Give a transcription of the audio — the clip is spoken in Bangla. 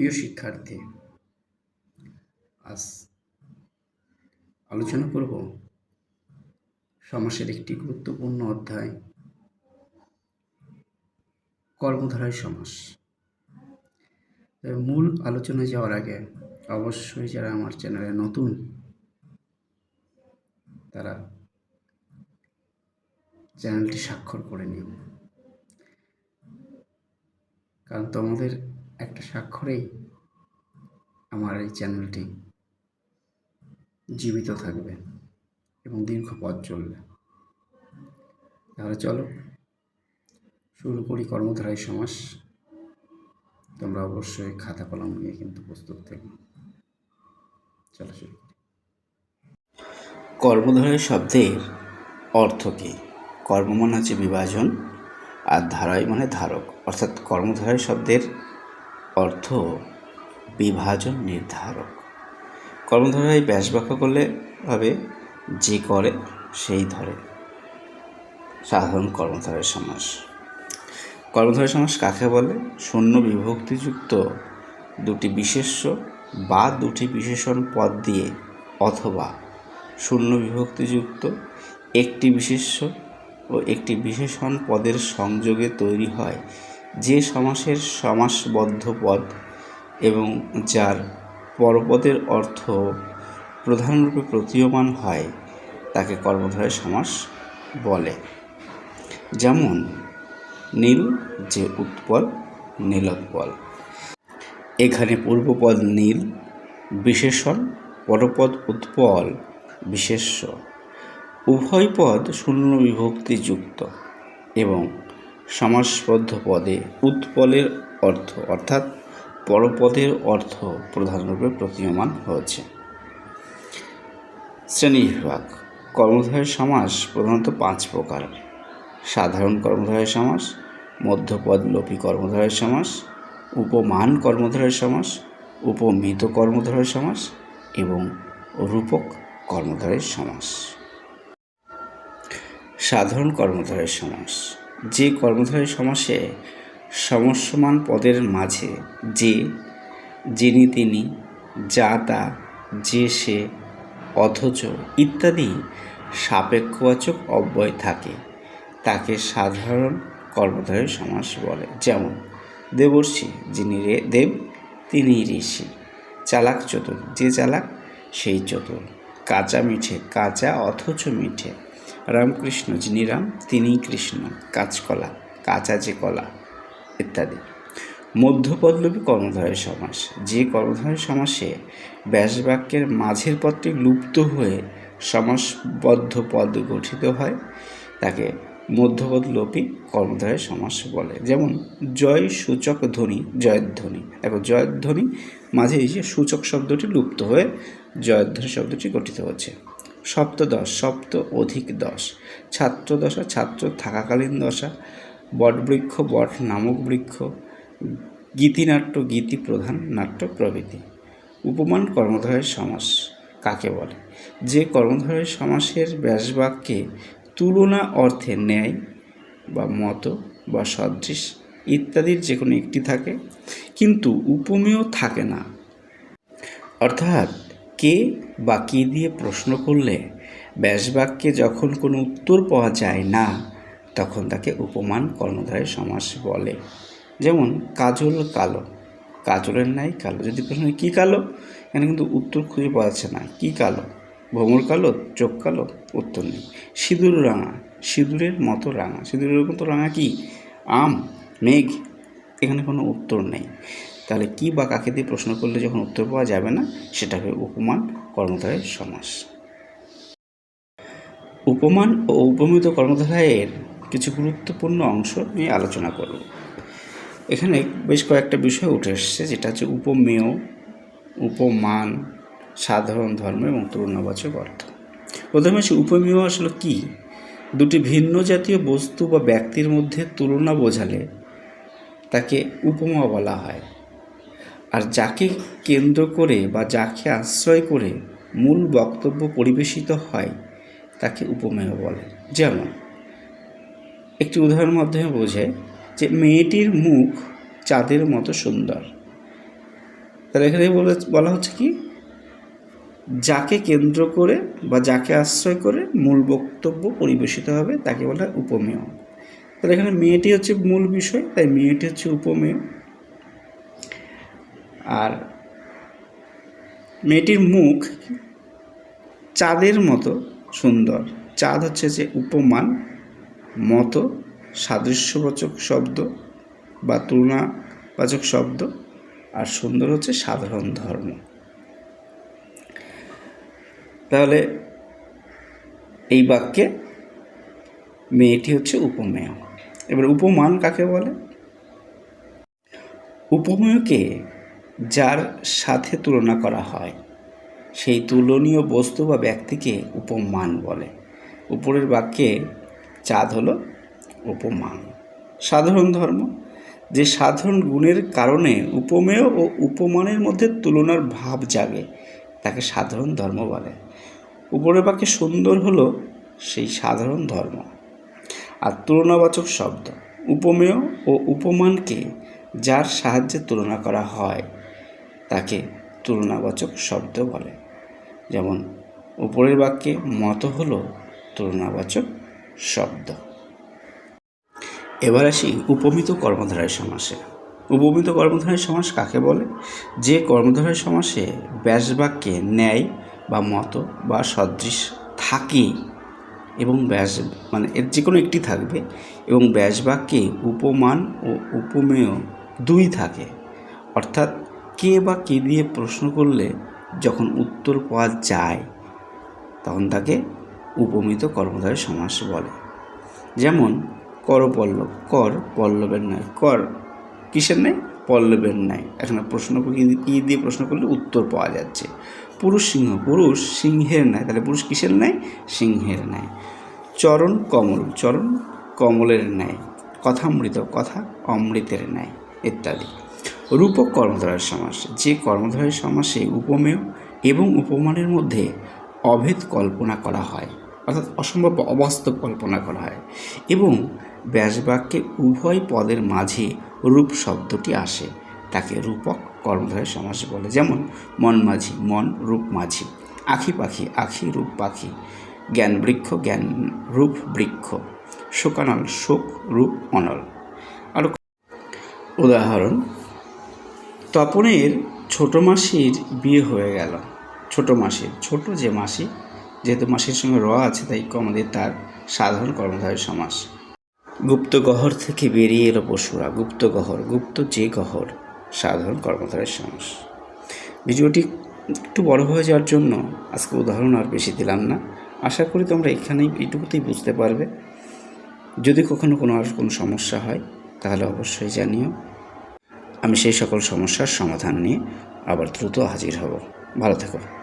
প্রিয় শিক্ষার্থী, আজ আলোচনা করব সমাসের একটি গুরুত্বপূর্ণ অধ্যায়, কর্মধারায় সমাস। মূল আলোচনায় যাওয়ার আগে অবশ্যই যারা আমার চ্যানেলে নতুন, তারা চ্যানেলটি স্বাক্ষর করে নিও। কারণ তোমাদের একটা স্বাক্ষরেই আমার এই চ্যানেলটি জীবিত থাকবে এবং দীর্ঘ পথ চলবে। তাহলে চলো, শুরু করি কর্মধারায় সমাস। তোমরা অবশ্যই খাতা কলম নিয়ে কিন্তু প্রস্তুত থেকো। চলো শুরু করি। কর্মধারয় শব্দের অর্থ কী? কর্ম মানে হচ্ছে বিভাজন আর ধারায় মানে ধারক। অর্থাৎ কর্মধারয় শব্দের অর্থ বিভাজন নির্ধারক। কর্মধারায় ব্যাস ব্যাখ্যা করলে হবে, যে করে, সেই ধরে। সাধারণ কর্মধারয় সমাস। কর্মধারয় সমাস কাকে বলে? শূন্য বিভক্তিযুক্ত দুটি বিশেষ্য বা দুটি বিশেষণ পদ দিয়ে অথবা শূন্য বিভক্তিযুক্ত একটি বিশেষ্য ও একটি বিশেষণ পদের সংযোগে তৈরি হয় যে সমাসের সমাসবদ্ধ পদ এবং যার পরপদের অর্থ প্রধানরূপে প্রতীয়মান হয়, তাকে কর্মধারয় সমাস বলে। যেমন, নীল যে উৎপল, নীলোৎপল। এখানে পূর্বপদ নীল, বিশেষণ, পরপদ উৎপল, বিশেষ্য। উভয় পদ শূন্য বিভক্তিযুক্ত এবং সমাসবদ্ধ পদে উৎপলের অর্থ, অর্থাৎ পরপদের অর্থ প্রধানরূপে প্রতীয়মান হয়েছে। শ্রেণীবিভাগ কর্মধারয় সমাস প্রধানত পাঁচ প্রকার। সাধারণ কর্মধারয় সমাস, মধ্যপদ লোপী কর্মধারয় সমাস, উপমান কর্মধারয় সমাস, উপমিত কর্মধারয় সমাস এবং রূপক কর্মধারয় সমাস। সাধারণ কর্মধারয় সমাস যে কর্মধারয় সমাসে সমস্যমান পদের মাঝে যে, যিনি তিনি, যা তা, যে সে, অথচ ইত্যাদি সাপেক্ষবাচক অব্যয় থাকে, তাকে সাধারণ কর্মধারয় সমাস বলে। যেমন দেবর্ষি, যিনি রে, দেব, তিনি ঋষি। চালাক চতুর, যে চালাক সেই চতুর। কাঁচা মিঠে, কাঁচা অথচ মিঠে। রামকৃষ্ণ, যিনি রাম, তিনিই কৃষ্ণ, কাঁচকলা কাঁচা যে কলা ইত্যাদি। মধ্যপদলোপী কর্মধারয় সমাস। যে কর্মধারয় সমাসে ব্যাসবাক্যের মাঝের পদটি লুপ্ত হয়ে সমাসবদ্ধ পদ গঠিত হয়, তাকে মধ্যপদলোপী কর্মধারয় সমাস বলে। যেমন, জয় সূচক ধ্বনি জয়ধ্বনি দেখো জয়ধ্বনি মাঝে এসে সূচক শব্দটি লুপ্ত হয়ে জয়ধ্বনি শব্দটি গঠিত হচ্ছে। সপ্তদশ সপ্ত অধিক দশ, ছাত্রদশা, ছাত্র থাকাকালীন দশা, বটবৃক্ষ, বট নামক বৃক্ষ, গীতিনাট্য, গীতি প্রধান নাট্য প্রভৃতি। উপমান কর্মধারয়ের সমাস কাকে বলে? যে কর্মধারয়ের সমাসের ব্যাসবাক্যে তুলনা অর্থে ন্যায় বা মত বা সদৃশ ইত্যাদির যে কোনো একটি থাকে, কিন্তু উপমেয় থাকে না। অর্থাৎ কে বা কে দিয়ে প্রশ্ন করলে ব্যাসবাক্যে যখন কোনো উত্তর পাওয়া যায় না, তখন তাকে উপমান কর্মধারয় সমাস বলে। যেমন, কাজল কালো। কাজলের নাই কালো। যদি প্রশ্ন কী কালো? এখানে কিন্তু উত্তর খুঁজে পাওয়া যাচ্ছে না। কী কালো? ভ্রমর কালো, চোখ কালো, উত্তর নেই। সিঁদুর রাঙা, সিঁদুরের মতো রাঙা। সিঁদুরের মতো রাঙা কি? আম, মেঘ। এখানে কোনো উত্তর নেই। তাহলে কি বা কাকে দিয়ে প্রশ্ন করলে যখন উত্তর পাওয়া যাবে না, সেটা হবে উপমান কর্মধারয়ের সমাস। উপমান ও উপমিত কর্মধারায়ের কিছু গুরুত্বপূর্ণ অংশ নিয়ে আলোচনা করব। এখানে বেশ কয়েকটা বিষয় উঠে এসছে, যেটা হচ্ছে উপমেয়, উপমান, সাধারণ ধর্ম এবং তুলনাবাচক অর্থ। প্রথমে হচ্ছে উপমেয় আসলে কি? দুটি ভিন্ন জাতীয় বস্তু বা ব্যক্তির মধ্যে তুলনা বোঝালে তাকে উপমা বলা হয়। আর যাকে কেন্দ্র করে বা যাকে আশ্রয় করে মূল বক্তব্য পরিবেশিত হয়, তাকে উপমেয় বলে। যেমন, একটি উদাহরণের মাধ্যমে বোঝায় যে মেয়েটির মুখ চাঁদের মতো সুন্দর। তাহলে এখানে বলে, বলা হচ্ছে কি? যাকে কেন্দ্র করে বা যাকে আশ্রয় করে মূল বক্তব্য পরিবেশিত হবে, তাকে বলা হয় উপমেয়। তাহলে এখানে মেয়েটি হচ্ছে মূল বিষয়, তাই মেয়েটি হচ্ছে উপমেয়। আর মেয়েটির মুখ চাঁদের মতো সুন্দর। চাঁদ হচ্ছে যে উপমান, মতো, সাদৃশ্যবাচক শব্দ বা তুলনাবাচক শব্দ, আর সুন্দর হচ্ছে সাধারণ ধর্ম। তাহলে এই বাক্যে মেয়েটি হচ্ছে উপমেয়। এবার উপমান কাকে বলে? উপমেয়কে যার সাথে তুলনা করা হয়, সেই তুলনীয় বস্তু বা ব্যক্তিকে উপমান বলে। উপরের বাক্যে চাঁদ হলো উপমান। সাধারণ ধর্ম, যে সাধারণ গুণের কারণে উপমেয় ও উপমানের মধ্যে তুলনার ভাব জাগে, তাকে সাধারণ ধর্ম বলে। উপরের বাক্যে সুন্দর হলো সেই সাধারণ ধর্ম। আর তুলনাবাচক শব্দ, উপমেয় ও উপমানকে যার সাহায্যে তুলনা করা হয় তাকে তুলনাবাচক শব্দ বলে। যেমন, উপরের বাক্যে মত হলো তুলনাবাচক শব্দ। এবার আসি উপমিত কর্মধারয় সমাসে। উপমিত কর্মধারায় সমাস কাকে বলে? যে কর্মধারায় সমাসে ব্যাসবাক্যে ন্যায় বা মত বা সদৃশ থাকে এবং ব্যাস মানে এর যে কোনো একটি থাকবে এবং ব্যাসবাক্যে উপমান ও উপমেয় দুই থাকে। অর্থাৎ কে বা কে দিয়ে প্রশ্ন করলে যখন উত্তর পাওয়া যায়, তখন তাকে উপমিত কর্মধারয় সমাস বলে। যেমন, কর পল্লব, কর পল্লবের ন্যায়, কর কিসের ন্যায়? পল্লবের ন্যায়। এখানে প্রশ্ন কি- দিয়ে প্রশ্ন করলে উত্তর পাওয়া যাচ্ছে। পুরুষ সিংহ, পুরুষ সিংহের ন্যায়। তাহলে পুরুষ কিসের ন্যায়? সিংহের ন্যায়। চরণ কমল, চরণ কমলের ন্যায়। কথামৃত, কথা অমৃতের ন্যায়। ইত্যাদি। রূপক কর্মধারয় সমাস। যে কর্মধারয় সমাসে উপমেয় এবং উপমানের মধ্যে অভেদ কল্পনা করা হয়, অর্থাৎ অসম্ভব অবাস্তব কল্পনা করা হয় এবং ব্যাসবাক্যে উভয় পদের মাঝে রূপ শব্দটি আসে। তাকে রূপক কর্মধারয় সমাস বলে। যেমন, মন মাঝি, মন, রূপ মাঝি, আখি পাখি, আখি, রূপ পাখি, জ্ঞান বৃক্ষ, জ্ঞান রূপ বৃক্ষ, শোকানল, শোক রূপ অনল। আরও উদাহরণ তপনের ছোট মাসির বিয়ে হয়ে গেল। ছোট মাসির, ছোট যে মাসি, যেহেতু মাসির সঙ্গে র আছে, তাই আমাদের তার সাধারণ কর্মধারী সমাস। গুপ্ত গহর থেকে বেরিয়ে এলো পশুরা গুপ্ত গহর, গুপ্ত যে গহর, সাধারণ কর্মধারী সমাস। ভিডিওটি একটু বড় হয়ে যাওয়ার জন্য আজকে উদাহরণ আর বেশি দিলাম না। আশা করি তোমরা এখানেই এটুকুতেই বুঝতে পারবে। যদি কখনো কোনো আর কোনো সমস্যা হয়, তাহলে অবশ্যই জানিও। আমি সেই সকল সমস্যার সমাধান নিয়ে আবার দ্রুত হাজির হব। ভালো থেকো।